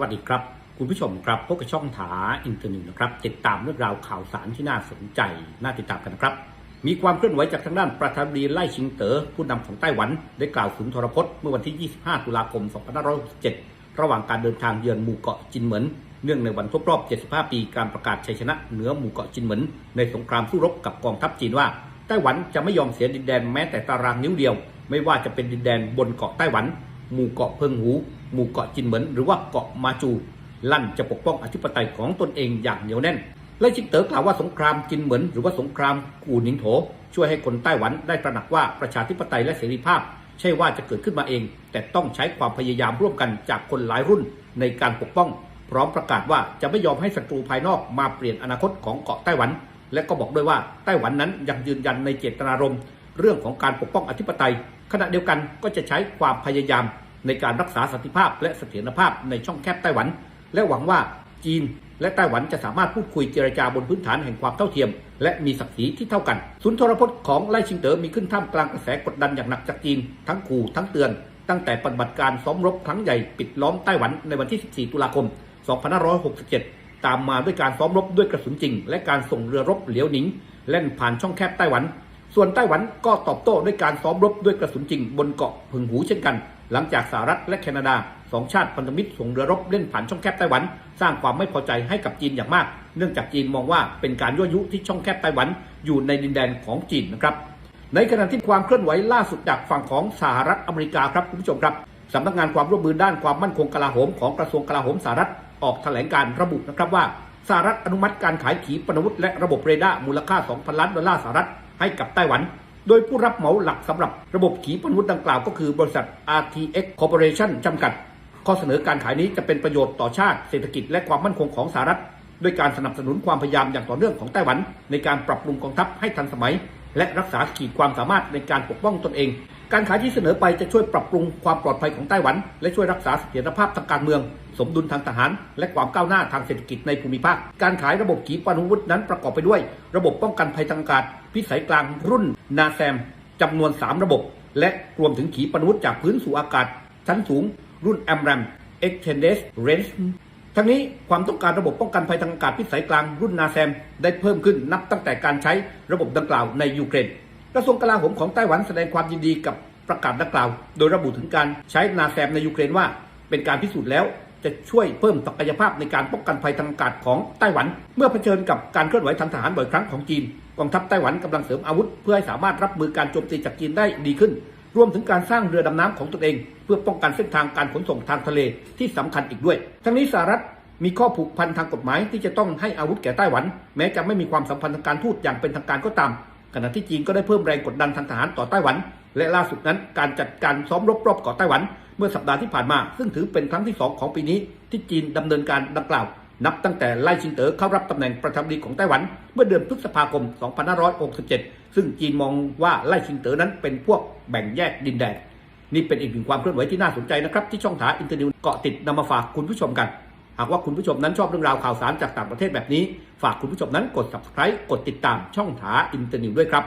วัสดีครับ คุณผู้ชมครับพบกับช่องถาอินเทอร์น็ตนะครับ ติดตามเรื่องราวข่าวสารที่น่าสนใจ น่าติดตามกันนะครับ มีความเคลื่อนไหวจากทางด้านประธานาธิบดีไล่ชิงเตอ๋อผู้นำของไต้หวัน ได้กล่าวสุนทรพจน์เมื่อวันที่ 25 ตุลาคม 2567 ระหว่างการเดินทางเยือนหมู่เกาะจินเหมินเนื่องในวันครบรอบ 75 ปีการประกาศชัยชนะเหนือหมู่เกาะจินเหมินในสงครามสู้รบกับกองทัพจีนว่าไต้หวันจะไม่ยอมเสียดินแดนแม้แต่ตารางนิ้วเดียว ไม่ว่าจะเป็นดินแดนบนเกาะไต้หวัน หมู่เกาะเพิงหู หมู่เกาะจินเหมินหรือว่าเกาะมาจูลั่นจะปกป้องอธิปไตยของตนเองอย่างเหนียวแน่น และชิงเต๋อกล่าวว่าสงครามจินเหมินหรือว่าสงครามกูหนิงโถ ช่วยให้คนไต้หวันได้ตระหนักว่าประชาธิปไตยและเสรีภาพ ใช่ว่าจะเกิดขึ้นมาเอง แต่ต้องใช้ความพยายามร่วมกันจากคนหลายรุ่นในการปกป้อง พร้อมประกาศว่าจะไม่ยอมให้ศัตรูภายนอกมาเปลี่ยนอนาคตของเกาะไต้หวัน และก็บอกด้วยว่าไต้หวันนั้นยังยืนยันในเจตนารมณ์เรื่องของการปกป้องอธิปไตย ขณะเดียวกันก็จะใช้ความพยายาม ในการรักษาสันติภาพและเสถียรภาพในช่องแคบไต้หวัน และหวังว่าจีนและไต้หวันจะสามารถพูดคุยเจรจาบนพื้นฐานแห่งความเท่าเทียม และมีศักดิ์ศรีที่เท่ากัน สุนทรพจน์ของไล่ชิงเต๋อมีขึ้นท่ามกลางกระแสกดดันอย่างหนักจากจีน ทั้งขู่ทั้งเตือน ตั้งแต่ปฏิบัติการซ้อมรบครั้งใหญ่ปิดล้อมไต้หวันในวันที่ 14 ตุลาคม 2567 ตามมาด้วยการซ้อมรบด้วยกระสุนจริง และการส่งเรือรบเหลียวหนิงเล่นผ่านช่องแคบไต้หวัน ส่วนไต้หวันก็ตอบโต้ด้วยการซ้อมรบด้วยกระสุนจริงบนเกาะพึงหูเช่นกัน หลังจากสหรัฐและแคนาดาสองชาติพันธมิตรส่งเรือรบเล่นผ่านช่องแคบไต้หวัน สร้างความไม่พอใจให้กับจีนอย่างมาก เนื่องจากจีนมองว่าเป็นการยั่วยุที่ช่องแคบไต้หวันอยู่ในดินแดนของจีนนะครับ ในขณะที่ความเคลื่อนไหวล่าสุดจากฝั่งของสหรัฐอเมริกาครับคุณผู้ชมครับสำนักงานความร่วมมือด้านความมั่นคงกลาโหมของกระทรวงกลาโหมสหรัฐออกแถลงการระบุนะครับว่าสหรัฐอนุมัติการขายขีปนาวุธและระบบเรดาร์มูลค่า 2,000 ล้านดอลลาร์สหรัฐ ให้กับไต้หวัน โดยผู้รับเหมาหลักสำหรับระบบขีปนาวุธดังกล่าวก็คือบริษัท RTX Corporation จำกัด ข้อเสนอการขายนี้จะเป็นประโยชน์ต่อชาติเศรษฐกิจและความมั่นคงของสหรัฐด้วยการสนับสนุนความพยายามอย่างต่อเนื่องของไต้หวัน ในการปรับปรุงกองทัพให้ทันสมัย และรักษาขีดความสามารถในการปกป้องตนเอง การขายที่เสนอไปจะช่วยปรับปรุงความปลอดภัยของไต้หวัน และช่วยรักษาเสถียรภาพทางการเมือง สมดุลทางทหาร และความก้าวหน้าทางเศรษฐกิจในภูมิภาค การขายระบบขีปนาวุธนั้นประกอบไปด้วย ระบบป้องกันภัยทางอากาศ พิสัยกลางรุ่นนาแซมจำนวน 3 ระบบ และรวมถึงขีปนาวุธจากพื้นสู่อากาศ ชั้นสูง รุ่น a m r a m Extended Range ทั้งนี้ความต้องการระบบป้องกันภัยทางอากาศพิสัยกลางรุ่นนาแซม ได้เพิ่มขึ้นนับตั้งแต่การใช้ระบบดังกล่าวในยูเครนกระทรวงกลาโหมของไต้หวันแสดงความยินดีกับประกาศดังกล่าว โดยระบุถึงการใช้นาแซมในยูเครนว่า เป็นการพิสูจน์แล้ว จะช่วยเพิ่มศักยภาพในการป้องกันภัยทางอากาศของไต้หวัน เมื่อเผชิญกับการเคลื่อนไหวทางทหารบ่อยครั้งของจีนกองทัพไต้หวันกำลังเสริมอาวุธ เพื่อให้สามารถรับมือการโจมตีจากจีนได้ดีขึ้น รวมถึงการสร้างเรือดำน้ำของตนเอง เพื่อป้องกันเส้นทางการขนส่งทางทะเลที่สำคัญอีกด้วย ทั้งนี้สหรัฐมีข้อผูกพันทางกฎหมายที่จะต้องให้อาวุธแก่ไต้หวัน แม้จะไม่มีความสัมพันธ์ทางการทูตอย่างเป็นทางการก็ตามขณะที่จีนก็ได้เพิ่มแรงกดดันทางทหารต่อไต้หวัน และล่าสุดนั้นการจัดการซ้อมรบรอบเกาะไต้หวัน เมื่อสัปดาห์ที่ผ่านมา ซึ่งถือเป็นครั้งที่ 2 ของปีนี้ ที่จีนดำเนินการดังกล่าว นับตั้งแต่ไล่ชิงเต๋อเข้ารับตำแหน่งประธานาธิบดีของไต้หวัน เมื่อเดือนพฤษภาคม 2567 ซึ่งจีนมองว่าไล่ชิงเต๋อนั้นเป็นพวกแบ่งแยกดินแดนนี่เป็นอีกหนึ่งความเคลื่อนไหวที่น่าสนใจนะครับ ที่ช่องถาอินเทอร์เน็ตเกาะติดนำมาฝากคุณผู้ชมกัน หากว่าคุณผู้ชมนั้นชอบเรื่องราวข่าวสารจากต่างประเทศแบบนี้ ฝากคุณผู้ชมนั้นกด subscribe กดติดตามช่องถาอินเทอร์เน็ตด้วยครับ